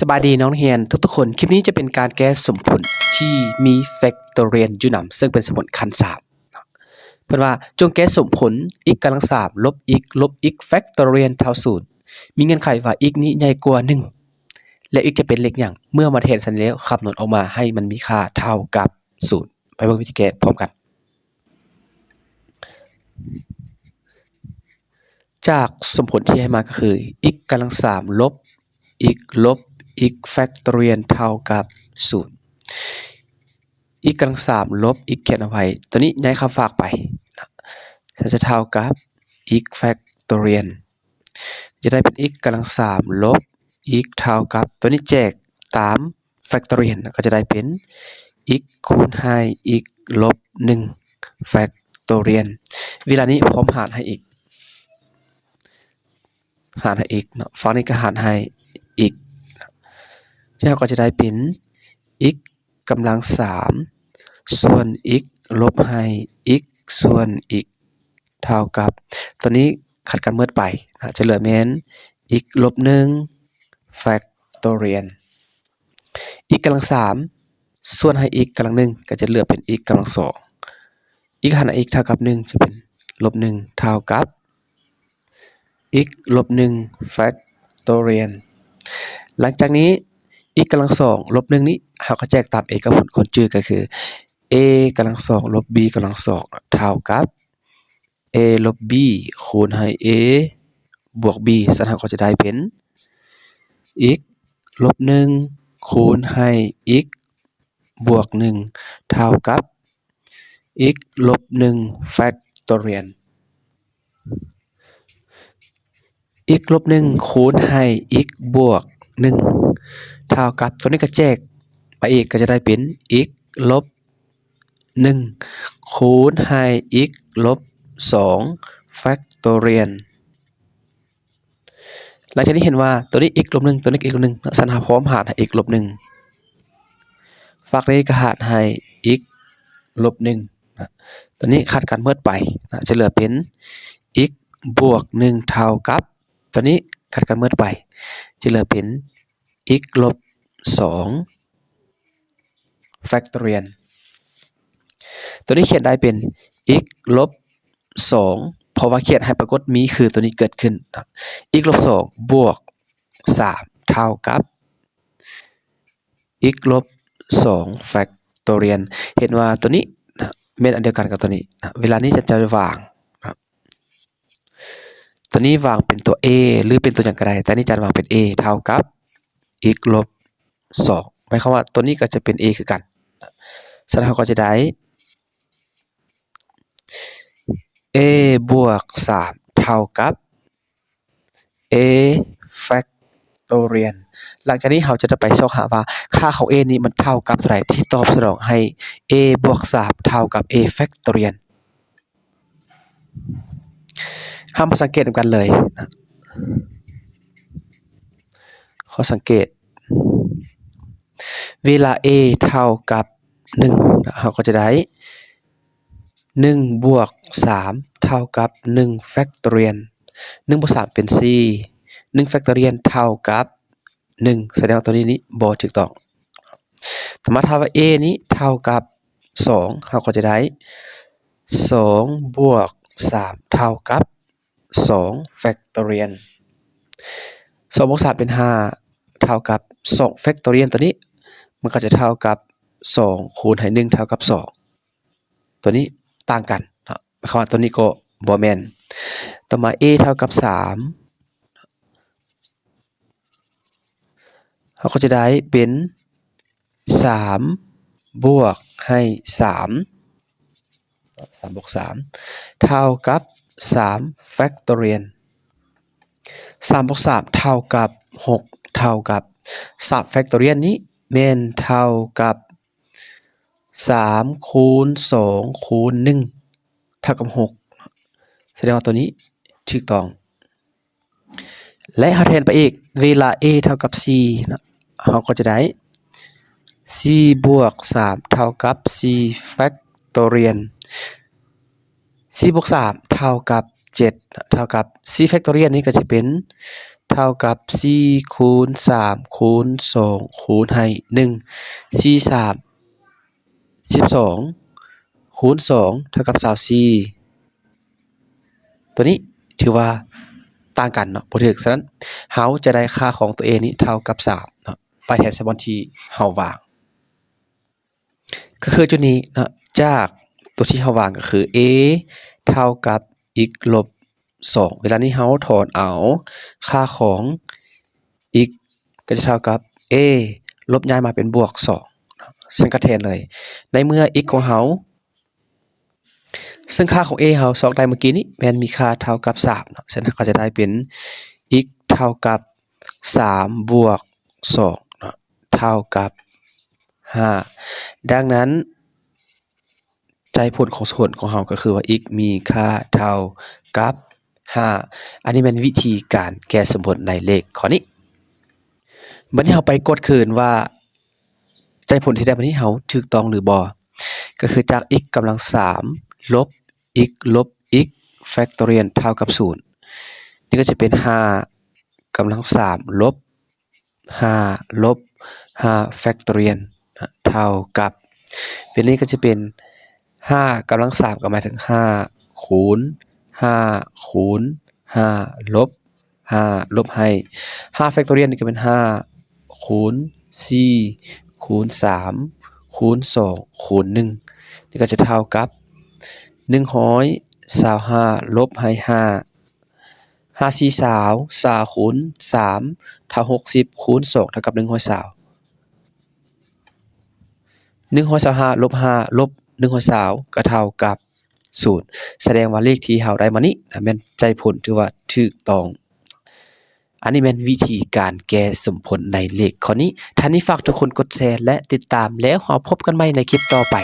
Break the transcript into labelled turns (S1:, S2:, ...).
S1: สบายดีน้องเรียนทุกๆคน คลิปนี้จะเป็นการแก้สมผลที่มีแฟกตอเรียนยู่นำซึ่งเป็นสมผลคันสามเนาะเพื่อว่าจงแก้สมผลอีกกำลังสามลบอีกลบอีกแฟกตอเรียนเท่าศูนย์มีเงื่อนไขว่าอีกนี้ใหญ่กว่าหนึ่งและอีกจะเป็นเลขอย่างเมื่อมาเทศสันแล้วคำนวณออกมาให้มันมีค่าเท่ากับศูนย์ไปเบิ่งวิธีแก้พร้อมกัน จากสมผลที่ให้มาก็คือ x กำลังสามลบ x ลบ x factorial เท่ากับ 0 x กำลังสามลบ x เขียนเอาไว้ ตัวนี้ย้ายคำฝากไปนะจะเท่ากับ x factorial จะได้เป็น x กำลังสามลบ x เท่ากับ ตัวนี้แจกตาม factorial ก็จะได้เป็น x คูณให้ x ลบ1 factorial เวลานี้พร้อมหารให้อีก หารให้อีกเนาะฝั่งนี้ก็หารให้อีก เจ้าก็จะได้เป็น x กำลังสามส่วน x ลบให้ x ส่วน x เท่ากับ ตัวนี้ขัดกันเมื่อไปนะจะเหลือแม้น x ลบหนึ่ง factorial x กำลังสามส่วนให้ x กำลังหนึ่งก็จะเหลือเป็น x กำลังสอง x หาร x เท่ากับหนึ่งจะเป็นลบหนึ่งเท่ากับ x ลบหนึ่ง factorial หลังจากนี้ x กำลังสองลบหนึ่งนี้เราก็แจกตามเอกผลคนจื่อก็คือ a กำลังสองลบ b กำลังสองเท่ากับ a ลบ b คูณให้ a บวก b สันเราก็จะได้เป็น x ลบหนึ่งคูณให้ x บวกหนึ่งเท่ากับ x ลบหนึ่ง factorial x ลบหนึ่งคูณให้ x บวกหนึ่ง เท่ากับตัวนี้ก็แจกไปอีกก็จะได้เป็น x ลบหนึ่งคูณให้ x ลบสอง factorial หลังจากนี้เห็นว่าตัวนี้ x ลบหนึ่งตัวนี้ x ลบหนึ่งสันหาพร้อมหารให้ x ลบหนึ่งฝั่งนี้ก็หารให้ x ลบหนึ่งนะตัวนี้ขาดการเมิดไปนะจะเหลือเป็น x บวกหนึ่งเท่ากับ ตัวนี้ขัดกันเมิดไป จะเหลือเป็น x ลบสอง factorial ตัวนี้เขียนได้เป็น x ลบสองเพราะว่าเขียนให้ปรากฏมีคือตัวนี้เกิดขึ้น x ลบสองบวกสามเท่ากับ x ลบสอง factorial เห็นว่าตัวนี้เม็ดอันเดียวกันกับตัวนี้ เวลานี้จะจะวางตัวนี้วางเป็นตัว a หรือเป็นตัวอย่างก็ได้ แต่นี่จะวางเป็น a เท่ากับ x ลบสองหมายความว่าตัวนี้ก็จะเป็น a คือกันฉะนั้นเราก็จะได้ a บวกสามเท่ากับ a factorial หลังจากนี้เราจะไปซอกหาว่าค่าของ a นี้มันเท่ากับเท่าไหร่ที่ตอบสนองให้ a บวกสามเท่ากับ a factorial ห้ามาสังเกตกันเลยนะ ข้อสังเกต เวลา a เท่ากับ1เราก็จะได้1บวก3เท่ากับ1 factorial 1บวก3เป็น4 1 factorial เท่ากับ 1 แสดงว่าตัวนี้นี่บ่ถูกต้องสมมติถ้าว่า a นี้เท่ากับ2เราก็จะได้2บวก3เท่ากับ2 factorial 2บวก3เป็น 5 เท่ากับ2 factorial ตัวนี้ มันก็จะเท่ากับ 2 คูณให้1เท่ากับ 2 ตัวนี้ต่างกันนะความว่าตัวนี้ก็บ่แมนต่อมา a เท่ากับ 3เราก็จะได้เป็น 3 บวกให้ 3 3บวก3 เท่ากับ 3 factorial 3บวก3เท่ากับ 6 เท่ากับ3 factorial นี้แม่นเท่ากับ 3 คูณ 2 คูณ 1 เท่ากับ 6 แสดงว่าตัวนี้ถูกต้อง และเราแทนไปอีก เวลา a เท่ากับ4นะเราก็จะได้4บวก 3 เท่ากับ4 factorial 4บวก3เท่ากับ 7 เท่ากับ4 factorial นี้ก็จะเป็น เท่ากับ 4 คูณ 3 คูณ 2 คูณให้ 1 4 3 12 คูณ 2 เท่ากับ24ตัวนี้ถือว่าต่างกันเนาะบ่ถูกฉะนั้นเฮาจะได้ค่าของตัวเองนี้เท่ากับ3เนาะไปแทนส่บอนที่เฮาวาง ก็คือจุดนี้เนาะจาก ตัวที่เฮาวางก็คือ a เท่ากับ x ลบ2เวลานี้เฮาถอนเอา ค่าของ x ก็จะเท่ากับ a ลบย้ายมาเป็นบวก2เนาะซึ่งก็แทนเลย ในเมื่อ x ของเฮาซึ่งค่าของ a เฮาซอกได้เมื่อกี้นี้แมนมีค่าเท่ากับ3เนาะฉะนั้นก็จะได้เป็น x เท่ากับ3บวก2เนาะเท่ากับ 5 ดังนั้น ใจผลของส่วนของเราก็คือว่า x มีค่าเท่ากับ 5 อันนี้เป็นวิธีการแก้สมผลในเลขข้อนี้บัดนี้เราไปกดคืนว่าใจผลที่ได้บัดนี้เราถูกต้องหรือบ่ก็คือจาก x กำลัง3ลบ x ลบ x factorial เท่ากับ 0 นี่ก็จะเป็น 5กำลัง3ลบ 5 ลบ5 factorial นเท่ากับเวลานี้ก็จะเป็น5 5กำลัง3ก็หมายถึง 5 คูณ 5 คูณ 5 ลบ 5 ลบให้5 factorial นี่ก็เป็น 5 คูณ 4 คูณ 3 คูณ 2 คูณ 1 นี่ก็จะเท่ากับ125ลบให้ 5 5 4 20 20คูณ3เท่า60คูณ2เท่ากับ120 125ลบ5ลบ หนึ่งหัวสาวก็เท่ากับศูนย์แสดงว่าเลขที่เราได้มานี้นะแม่นใจผลถือว่าถูกต้อง อันนี้แม่นวิธีการแก้สมผลในเลขข้อนี้ท่านนี้ฝากทุกคนกดแชร์และติดตามแล้วหอพบกันใหม่ในคลิปต่อไป